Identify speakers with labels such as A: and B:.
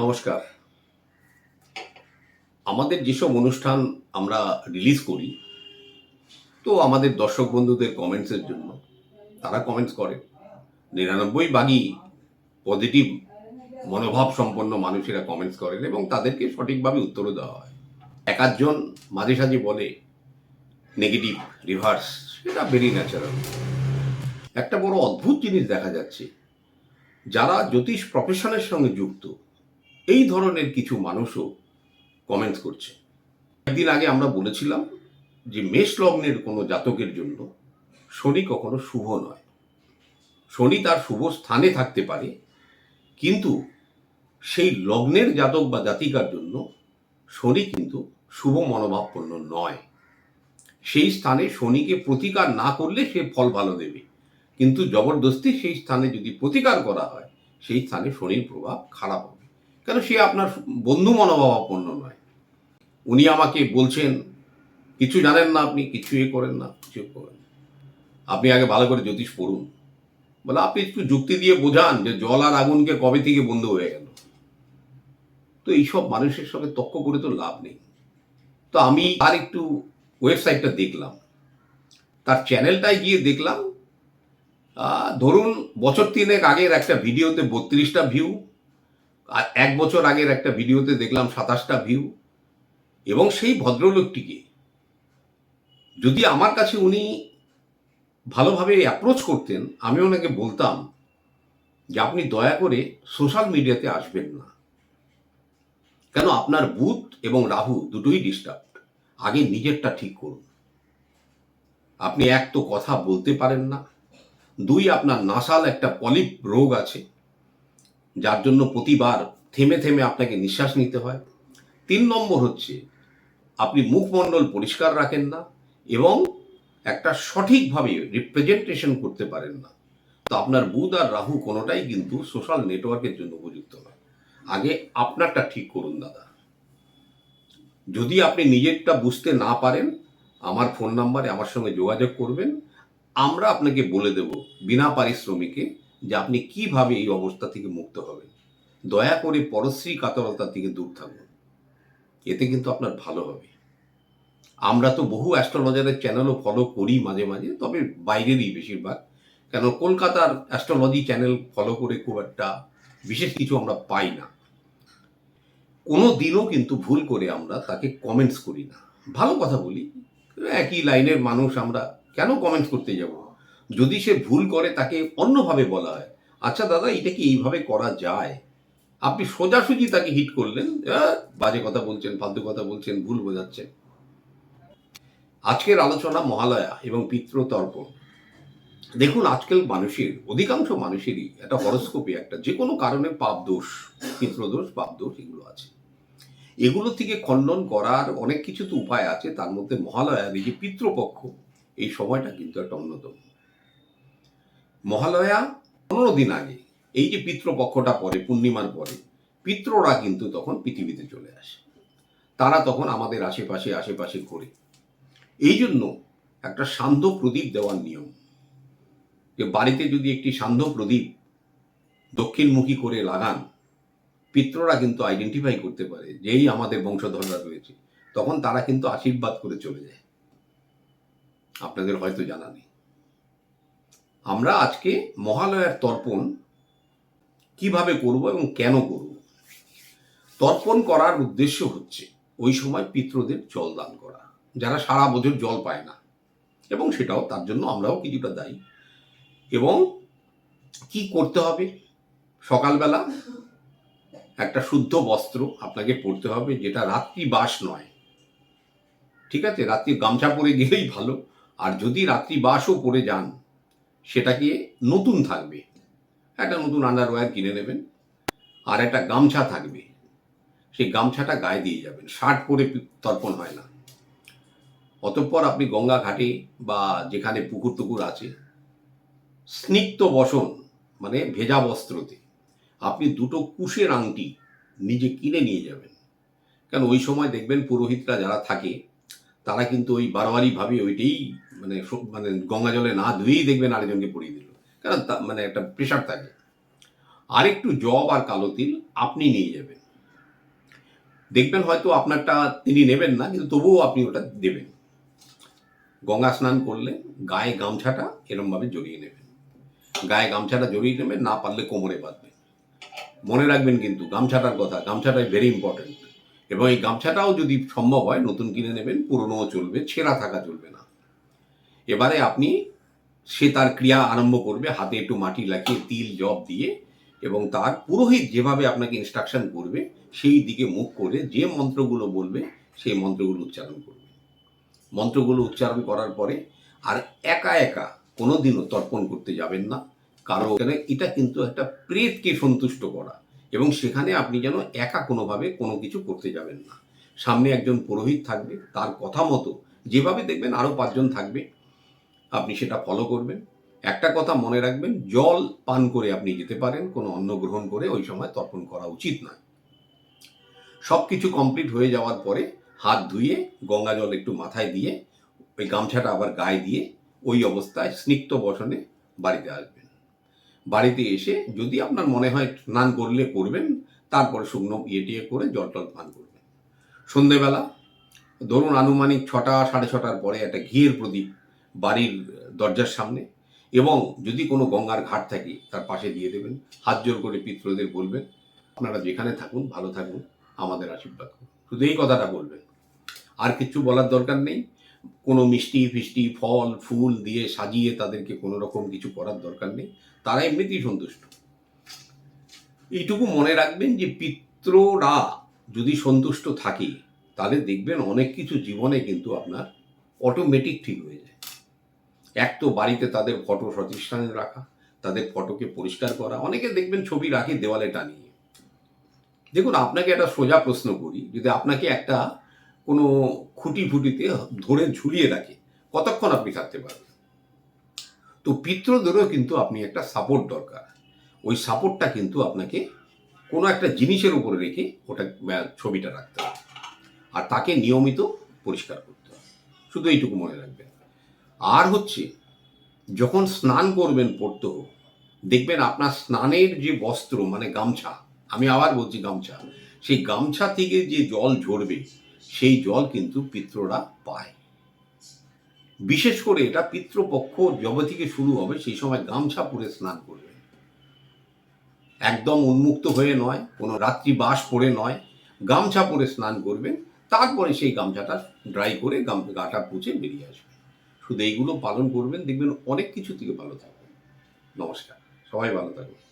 A: নমস্কার। আমাদের যেসব অনুষ্ঠান আমরা রিলিজ করি, তো আমাদের দর্শক বন্ধুদের কমেন্টসের জন্য তারা কমেন্টস করে। নিরানব্বই ভাগই পজিটিভ মনোভাব সম্পন্ন মানুষেরা কমেন্টস করেন এবং তাদেরকে সঠিকভাবে উত্তরও দেওয়া হয়। এক আধজন মাঝে সাঝে বলে নেগেটিভ রিভার্স সেটা ভেরি ন্যাচারাল একটা বড় অদ্ভুত জিনিস দেখা যাচ্ছে। যারা জ্যোতিষ প্রফেশনের সঙ্গে যুক্ত এই ধরনের কিছু মানুষও কমেন্টস করছে। একদিন আগে আমরা বলেছিলাম যে মেষ লগ্নের কোনো জাতকের জন্য শনি কখনো শুভ নয়। শনি তার শুভ স্থানে থাকতে পারে, কিন্তু সেই লগ্নের জাতক বা জাতিকার জন্য শনি কিন্তু শুভ মনোভাবপূর্ণ নয়। সেই স্থানে শনিকে প্রতিকার না করলে সে ফল ভালো দেবে। কিন্তু জবরদস্তি সেই স্থানে যদি প্রতিকার করা হয়, সেই স্থানে শনির প্রভাব খারাপ হবে। কেন সে আপনার বন্ধু মনোভাবাপন্ন নয়? উনি আমাকে বলছেন, কিছু জানেন না আপনি কিছু এ করেন না কিছু করেন আপনি আগে ভালো করে জ্যোতিষ পড়ুন। বলে, আপনি একটু যুক্তি দিয়ে বোঝান যে জল আর আগুনকে কবে থেকে বন্ধ হয়ে গেল? তো এইসব মানুষের সঙ্গে তক্ক করে তো লাভ নেই। তো আমি আর একটু ওয়েবসাইটটা দেখলাম। তার চ্যানেলটায় গিয়ে দেখলাম ধরুন বছর তিনেক আগের একটা ভিডিওতে বত্রিশটা ভিউ এক বছর আগের একটা ভিডিওতে দেখলাম সাতাশটা ভিউ এবং সেই ভদ্রলোকটিকে যদি আমার কাছে উনি ভালোভাবে অ্যাপ্রোচ করতেন, আমি ওনাকে বলতাম যে আপনি দয়া করে সোশ্যাল মিডিয়াতে আসবেন না। কেন? আপনার বুধ এবং রাহু দুটোই ডিস্টার্ব আগে নিজেরটা ঠিক করুন। আপনি এক তো কথা বলতে পারেন না। দুই, আপনার নাসাল একটা পলিপ রোগ আছে। যার জন্য প্রতিবার থেমে থেমে আপনাকে নিঃশ্বাস নিতে হয়। তিন নম্বর হচ্ছে, আপনি মুখমণ্ডল পরিষ্কার রাখেন না এবং একটা সঠিকভাবে রিপ্রেজেন্টেশন করতে পারেন না। তো আপনার বুধ আর রাহু কোনোটাই কিন্তু সোশ্যাল নেটওয়ার্কের জন্য উপযুক্ত নয়। আগে আপনারটা ঠিক করুন, দাদা। যদি আপনি নিজেরটা বুঝতে না পারেন, আমার ফোন নাম্বারে আমার সঙ্গে যোগাযোগ করবেন। আমরা আপনাকে বলে দেব, বিনা পারিশ্রমিকে যে আপনি কীভাবে এই অবস্থা থেকে মুক্ত হবেন? দয়া করে পরশ্রী কাতরতা থেকে দূর থাকুন। এতে কিন্তু আপনার ভালো হবে। আমরা তো বহু অ্যাস্ট্রোলজারের চ্যানেলও ফলো করি মাঝে মাঝে, তবে বাইরেরই বেশিরভাগ। কেন কলকাতার অ্যাস্ট্রোলজি চ্যানেল ফলো করে খুব একটা বিশেষ কিছু আমরা পাই না। কোনো দিনও কিন্তু ভুল করে আমরা তাকে কমেন্টস করি না। ভালো কথা বলি, একই লাইনের মানুষ আমরা কেন কমেন্টস করতে যাব? যদি সে ভুল করে তাকে অন্যভাবে বলা হয় আচ্ছা দাদা, এটা কি এইভাবে করা যায়? আপনি সোজাসুজি তাকে হিট করলেন বাজে কথা বলছেন, ফালতু কথা বলছেন, ভুল বোঝাচ্ছেন। আজকের আলোচনা মহালয়া এবং পিতৃতর্পণ দেখুন, আজকাল মানুষের, অধিকাংশ মানুষেরই একটা হরস্কোপে একটা যে কোনো কারণে পাপ দোষ পিতৃদোষ পাপ দোষ, এগুলো আছে। এগুলো থেকে খণ্ডন করার অনেক কিছু তো উপায় আছে, তার মধ্যে মহালয়ার এই যে পিতৃপক্ষ এই সময়টা কিন্তু একটা অন্যতম। মহালয়া পনেরো দিন আগে। এই যে পিতৃপক্ষটা পরে, পূর্ণিমার পরে, পিতৃরা কিন্তু তখন পৃথিবীতে চলে আসে। তারা তখন আমাদের আশেপাশে আশেপাশে ঘোরে। এই জন্য একটা সান্ধ্য প্রদীপ দেওয়ার নিয়ম। যে বাড়িতে যদি একটি সান্ধ্য প্রদীপ দক্ষিণমুখী করে লাগান, পিতৃরা কিন্তু আইডেন্টিফাই করতে পারে যেই আমাদের বংশধররা রয়েছে। তখন তারা কিন্তু আশীর্বাদ করে চলে যায়। আপনাদের হয়তো জানা নেই। আমরা আজকে মহালয়ার তর্পণ কীভাবে করব এবং কেন করব? তর্পণ করার উদ্দেশ্য হচ্ছে ওই সময় পিত্রদের জল দান করা, যারা সারা বছর জল পায় না। এবং সেটাও তার জন্য আমরাও কিছুটা দায়ী। এবং কি করতে হবে? সকালবেলা একটা শুদ্ধ বস্ত্র আপনাকে পরতে হবে, যেটা রাত্রি বাস নয়। ঠিক আছে? রাত্রি গামছা পরে গেলেই ভালো। আর যদি রাত্রি বাসও পরে যান সেটাকে নতুন থাকবে? একটা নতুন আন্ডারওয়্যার কিনে নেবেন, আর একটা গামছা থাকবে। সেই গামছাটা গায়ে দিয়ে যাবেন, শার্ট পরে তর্পণ হয় না। অতঃপর আপনি গঙ্গা ঘাটে বা যেখানে পুকুর টুকুর আছে, স্নিগ্ধ বসন মানে ভেজা বস্ত্রতে, আপনি দুটো কুশের আংটি নিজে কিনে নিয়ে যাবেন। কেন ওই সময় দেখবেন পুরোহিতরা যারা থাকে, তারা কিন্তু ওই বারবারই ভাবে ওইটাই মানে মানে গঙ্গা জলে না ধুয়েই দেখবেন আরেকজনকে পরিয়ে দিল। কারণ মানে একটা প্রেশার থাকে। আরেকটু জব আর কালো তিল আপনি নিয়ে যাবেন। দেখবেন হয়তো আপনারটা তিনি নেবেন না, কিন্তু তবুও আপনি ওটা দেবেন। গঙ্গা স্নান করলে গায়ে গামছাটা এরমভাবে জড়িয়ে নেবেন। গায়ে গামছাটা জড়িয়ে নেবেন, না পারলে কোমরে বাঁধবেন। মনে রাখবেন কিন্তু গামছাটার কথা, গামছাটাই ভেরি ইম্পর্টেন্ট এবং এই গামছাটাও যদি সম্ভব হয়, নতুন কিনে নেবেন, পুরনোও চলবে, ছেঁড়া থাকা চলবে না। এবারে আপনি সে তার ক্রিয়া আরম্ভ করবে, হাতে একটু মাটি লাগিয়ে তিল জব দিয়ে এবং তার পুরোহিত যেভাবে আপনাকে ইনস্ট্রাকশন করবে, সেই দিকে মুখ করে যে মন্ত্রগুলো বলবে, সেই মন্ত্রগুলো উচ্চারণ করবে। মন্ত্রগুলো উচ্চারণ করার পরে আর একা একা কোনোদিনও তর্পণ করতে যাবেন না। কারণ এটা কিন্তু একটা প্রেতকে সন্তুষ্ট করা এবং সেখানে আপনি যেন একা কোনোভাবে কোনো কিছু করতে যাবেন না। সামনে একজন পুরোহিত থাকবে, তার কথা মতো যেভাবে দেখবেন আরও পাঁচজন থাকবে। আপনি সেটা ফলো করবেন। একটা কথা মনে রাখবেন, জল পান করে আপনি যেতে পারেন, কোনো অন্ন গ্রহণ করে ওই সময় তর্পণ করা উচিত নয়। সব কিছু কমপ্লিট হয়ে যাওয়ার পরে হাত ধুয়ে, গঙ্গা জল একটু মাথায় দিয়ে, ওই গামছাটা আবার গায়ে দিয়ে ওই অবস্থায় স্নিগ্ধ বসনে বাড়িতে আসবেন। বাড়িতে এসে যদি আপনার মনে হয় স্নান করলে করবেন, তারপরে শুকনো ইয়ে টিয়ে করে জল টল পান করবেন। সন্ধেবেলা ধরুন আনুমানিক ছটা, সাড়ে ছটার পরে একটা ঘিয়ের প্রদীপ বাড়ির দরজার সামনে এবং যদি কোনো গঙ্গার ঘাট থাকে তার পাশে দিয়ে দেবেন। হাত জোর করে পিতৃদের বলবেন, আপনারা যেখানে থাকুন, ভালো থাকুন, আমাদের আশীর্বাদ করুন। শুধু এই কথাটা বলবেন। আর কিছু বলার দরকার নেই। কোনো মিষ্টি, ফিষ্টি, ফল, ফুল দিয়ে সাজিয়ে তাদেরকে কোনো রকম কিছু করার দরকার নেই। তারা এমনিতেই সন্তুষ্ট। এইটুকু মনে রাখবেন যে পিত্ররা যদি সন্তুষ্ট থাকে, তাহলে দেখবেন অনেক কিছু জীবনে কিন্তু আপনার অটোমেটিক ঠিক হয়ে যায়। এক তো বাড়িতে তাদের ফটো প্রতিষ্ঠানে রাখা, তাদের ফটোকে পরিষ্কার করা, অনেকে দেখবেন ছবি রাখে দেওয়ালে টানিয়ে। দেখুন, আপনাকে একটা সোজা প্রশ্ন করি, যদি আপনাকে একটা কোনো খুঁটি ফুটিতে ধরে ঝুলিয়ে রাখে, কতক্ষণ আপনি থাকতে পারবেন? তো পিত্রদেরও কিন্তু আপনি একটা সাপোর্ট দরকার। ওই সাপোর্টটা কিন্তু আপনাকে কোনো একটা জিনিসের উপরে রেখে ওটা ছবিটা রাখতে হবে। আর তাকে নিয়মিত পরিষ্কার করতে হবে। শুধু এইটুকু মনে রাখবেন। আর হচ্ছে, যখন স্নান করবেন পড়তে, দেখবেন আপনার স্নানের যে বস্ত্র মানে গামছা, আমি আবার বলছি গামছা, সেই গামছা থেকে যে জল ঝরবে, সেই জল কিন্তু পিত্ররা পায়। বিশেষ করে এটা পিতৃপক্ষ যবে থেকে শুরু হবে, সেই সময় গামছা পরে স্নান করবেন একদম উন্মুক্ত হয়ে নয়, কোনো রাত্রি বাস পরে নয়, গামছা পরে স্নান করবেন, তারপরে সেই গামছাটা ড্রাই করে গাম, গাটা পুছে বেরিয়ে আসবে। শুধু এইগুলো পালন করবেন দেখবেন অনেক কিছু থেকে ভালো থাকবেন। নমস্কার সবাই ভালো থাকবেন